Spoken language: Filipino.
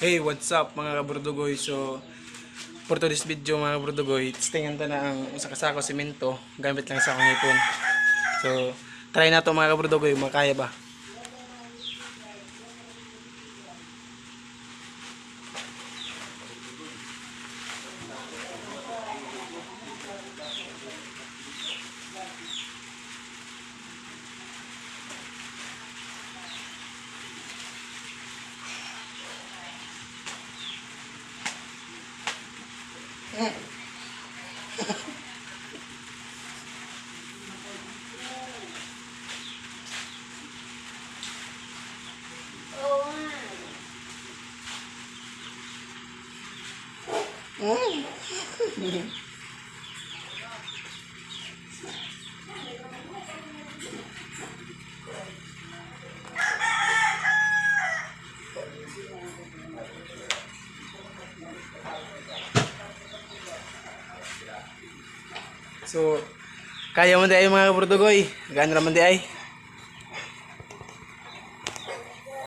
Hey, what's up mga kaburdugoy? So, for today's video mga kaburdugoy, tingnan ta na ang usa ka sako simento gamit lang sa akong ipon. So, try na to mga kaburdugoy, makaya ba? Mm. So, kaya mo di ay mga kaburdugoy. Gaan naman di ay.